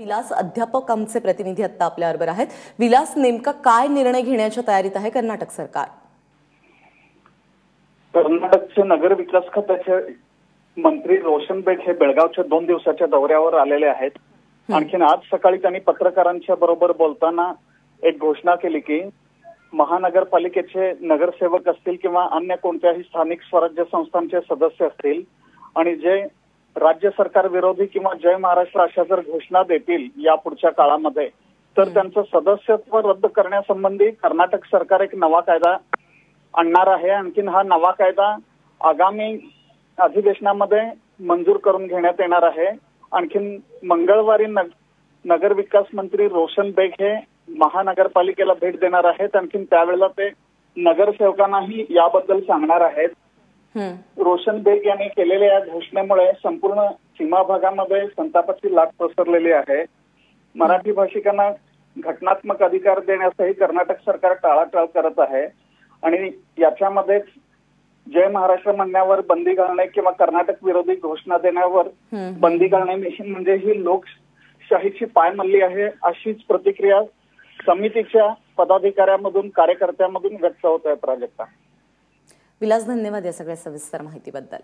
विलास अध्यापक आमचे प्रतिनिधी आता आपल्याबरोबर आहेत. विलास नेमका काय निर्णय घेण्याच्या तयारीत आहे कर्नाटक सरकार? कर्नाटकचे नगर विकास खात्याचे मंत्री रोशन बेग हे बेळगावच्या दोन दिवसाच्या दौऱ्यावर आलेले आहेत. आणखीन आज सकाळी त्यांनी पत्रकारांच्या बरोबर बोलताना एक घोषणा केली की महानगरपालिकेचे नगरसेवक असतील किंवा अन्य कोणत्याही स्थानिक स्वराज्य संस्थांचे सदस्य असतील आणि जे राज्य सरकार विरोधी किंवा जय महाराष्ट्र अशा जर घोषणा देतील या पुढच्या काळामध्ये तर त्यांचं सदस्यत्व रद्द करण्यासंबंधी कर्नाटक सरकार एक नवा कायदा आणणार आहे. आणखीन हा नवा कायदा आगामी अधिवेशनामध्ये मंजूर करून घेण्यात येणार आहे. आणखीन मंगळवारी नग- नगर विकास मंत्री रोशन बेग हे महानगरपालिकेला भेट देणार आहेत. आणखीन त्यावेळेला ते नगरसेवकांनाही याबद्दल सांगणार आहेत. रोशन बेग यांनी केलेल्या या घोषणेमुळे संपूर्ण सीमा भागामध्ये संतापाची लाट पसरलेली आहे. मराठी भाषिकांना घटनात्मक अधिकार देण्यासही कर्नाटक सरकार टाळाटाळ करत आहे. आणि याच्यामध्येच जय महाराष्ट्र म्हणण्यावर बंदी घालणे किंवा कर्नाटक विरोधी घोषणा देण्यावर. बंदी घालणे मिशन म्हणजे ही लोकशाहीची पायमल्ली आहे अशीच प्रतिक्रिया समितीच्या पदाधिकाऱ्यांमधून कार्यकर्त्यांमधून व्यक्त होत आहे प्राजक्ता. विलास धन्यवाद या सगळ्या सविस्तर माहितीबद्दल.